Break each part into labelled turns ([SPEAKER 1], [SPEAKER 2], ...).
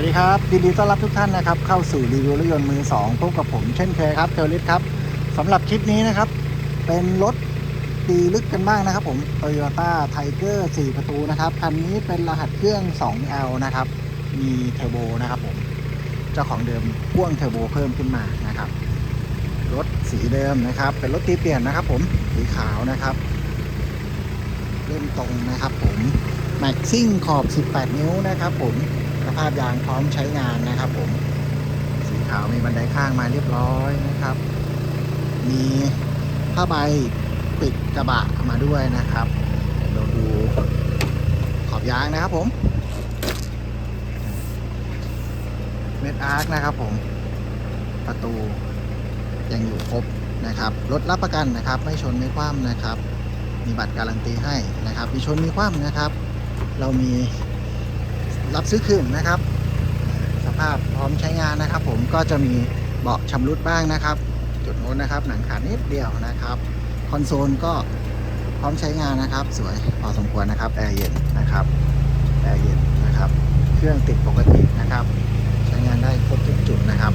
[SPEAKER 1] วัสดีครับยินดีต้อนรับทุกท่านนะครับ เข้าสู่รีวิวรถยนต์มือสองพบกับผมเช่นเคยครับเทลิสครับสำหรับคลิปนี้นะครับ เป็นรถปีลึกกันบ้างนะครับ ผม Toyota Tiger 4 ประตูนะครับคันนี้เป็นรหัสเครื่อง 2L นะครับ มีเทอร์โบนะครับผมเจ้าของเดิมพ่วงเทอร์โบเพิ่มขึ้นมานะครับรถสีเดิมนะครับ เป็นรถตีเปลี่ยนนะครับ ผมสีขาวนะครับเริ่มตรงนะครับ ผมแม็กซิ่งขอบ 18 นิ้วนะครับ ผมาพยางพร้อมใช้งานนะครับผม สีขาวมีบันไดข้างมาเรียบร้อยนะครับ มีผ้าใบปิดกระบะมาด้วยนะครับเราดูขอบยางนะครับผมเม็ดอาร์คนะครับผม ประตูยังอยู่ครบนะครับรถรับประกันนะครับ ไม่ชนไม่คว่ำนะครับ มีบัตรการันตีให้นะครับ มีชนมีคว่ำนะครับ เรามี รับซื้อคืนนะครับ สภาพพร้อมใช้งานนะครับ ผมก็จะมีเบาะชำรุดบ้างนะครับ จุดโน้นนะครับหนังขาดนิดเดียวนะครับ คอนโซลก็พร้อมใช้งานนะครับ สวยพอสมควรนะครับแอร์เย็นนะครับแอร์เย็นนะครับ เครื่องติดปกตินะครับ ใช้งานได้ครบทุกจุดนะครับ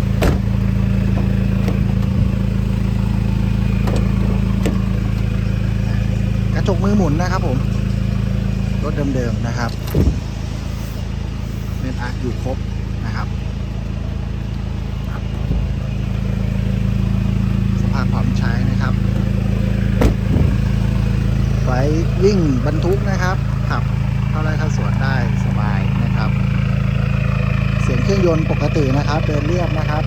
[SPEAKER 1] กระจกมือหมุนนะครับผมรถเดิมๆนะครับ เม็ดอาอยู่ครบนะครับสภาพพร้อมใช้นะครับไว้วิ่งบรรทุกนะครับขับเข้าไร่เข้าสวนได้สบายนะครับ เสียงเครื่องยนต์ปกตินะครับ เดินเรียบนะครับ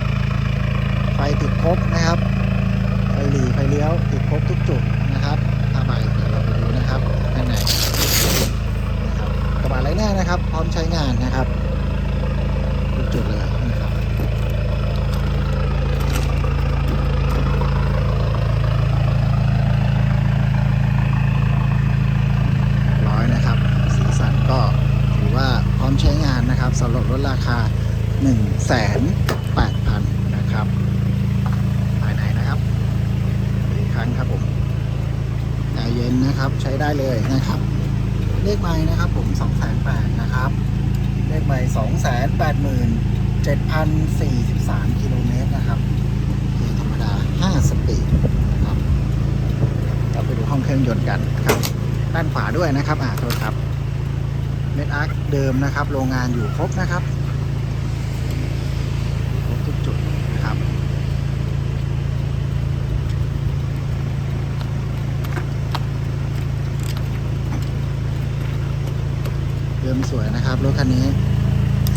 [SPEAKER 1] ไฟติดครบนะครับไฟหลีไฟเลี้ยวติดครบทุกจุดนะครับผ้าใบเดี๋ยวเราไปดูนะครับข้างใน นะครับ พร้อมใช้งานนะครับทุกจุดเลยนะครับร้อยนะครับ สีสันก็ถือว่าพร้อมใช้งานนะครับสำหรับรถราคา 1 8 0 0 0 นะครับภายในนะครับอีกครั้งครับผมแอร์เย็นนะครับใช้ได้เลยนะครับ เลขไม้นะครับผม2 8 0 0 0นะครับ เลขไม้2 8 7,043กิโลเมตรนะครับเกียร์ธรรมดา5สปีดครับเราไปดูห้องเครื่องยนต์กันครับ ด้านขวาด้วยนะครับ อ่าโทษครับเม็ดอาร์คเดิมนะครับ โรงงานอยู่ครบนะครับครบทุกจุดนะครับ เดิม สวยนะครับ รถคันนี้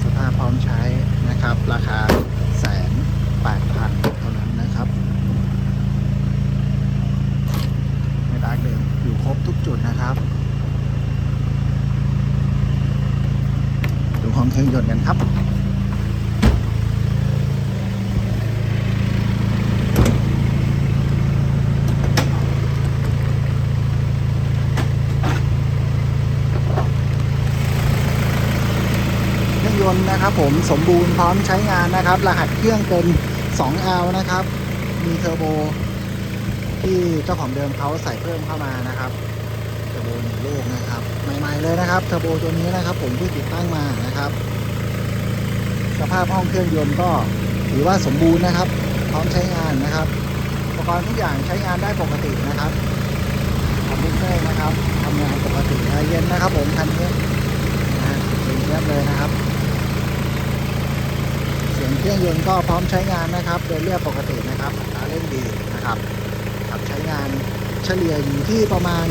[SPEAKER 1] สภาพพร้อมใช้นะครับ ราคาแสนแปดพันเท่านั้นนะครับไม่ดาร์กเดิมอยู่ครบทุกจุดนะครับ ดูคองเครื่องยนต์กันครับ เครื่องย นะครับผมสมบูรณ์พร้อมใช้งานนะครับ รหัสเครื่องเป็น 2L นะครับ มีเทอร์โบที่เจ้าของเดิมเขาใส่เพิ่มเข้ามานะครับเทอร์โบหนึ่งลูกนะครับใหม่ๆเลยนะครับเทอร์โบตัวนี้นะครับ ผมที่ติดตั้งมานะครับ สภาพห้องเครื่องยนต์ก็ถือว่าสมบูรณ์นะครับ พร้อมใช้งานนะครับ อุปกรณ์ทุกอย่างใช้งานได้ปกตินะครับคอมพิวเตอร์นะครับทำงานปกติเย็นนะครับ ผมคันนี้นะฮะเป็นเรียบเลยนะครับ เครื่องยนต์ก็พร้อมใช้งานนะครับ โดยเรียบปกตินะครับตาเร่งดีนะครับขับใช้งานเฉลี่ยอยู่ที่ประมาณ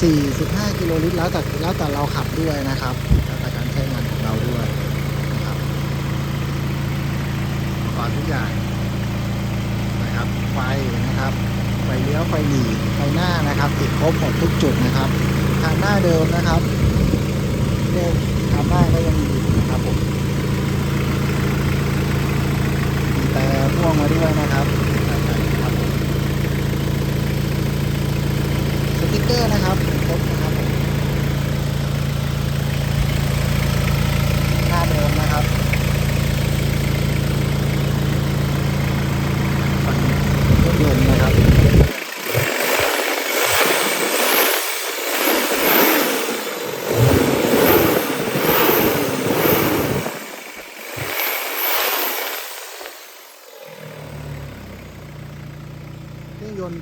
[SPEAKER 1] 14-15 กิโลลิตรแล้วแต่แล้วแต่เราขับด้วยนะครับแล้วแต่การใช้งานของเราด้วยนะครับอุปกรณ์ทุกอย่างนะครับ ไฟนะครับ ไฟเลี้ยวไฟหลีไฟหน้านะครับติดครบหมดทุกจุดนะครับทางหน้าเดิมนะครับเลขทางหน้าก็ยังมีอยู่นะครับผม มีแต่ พ่วงมาด้วยนะครับผมสติ๊กเกอร์นะครับครบนะครับผมหน้าเดิมนะครับฝั่งรถยนต์นะครับ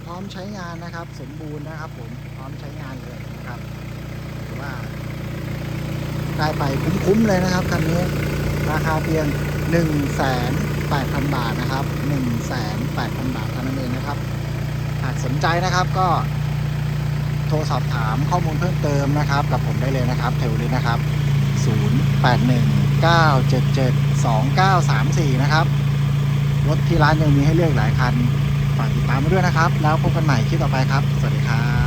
[SPEAKER 1] พร้อมใช้งานนะครับ สมบูรณ์นะครับ ผมพร้อมใช้งานเลยนะครับถือว่าได้ไปคุ้มๆเลยนะครับคันนี้ราคาเพียง 1 8 0 0 0 บาทนะครับ 1 8 0 0 0 บาทเท่านั้นเองนะครับ หากสนใจนะครับก็โทรสอบถามข้อมูลเพิ่มเติมนะครับ กับผมได้เลยนะครับเทลลินะครับ 0819772934 นะครับรถที่ร้านยังมีให้เลือกหลายคัน ฝากติดตามมาด้วยนะครับ แล้วพบกันใหม่คลิปต่อไปครับ สวัสดีครับ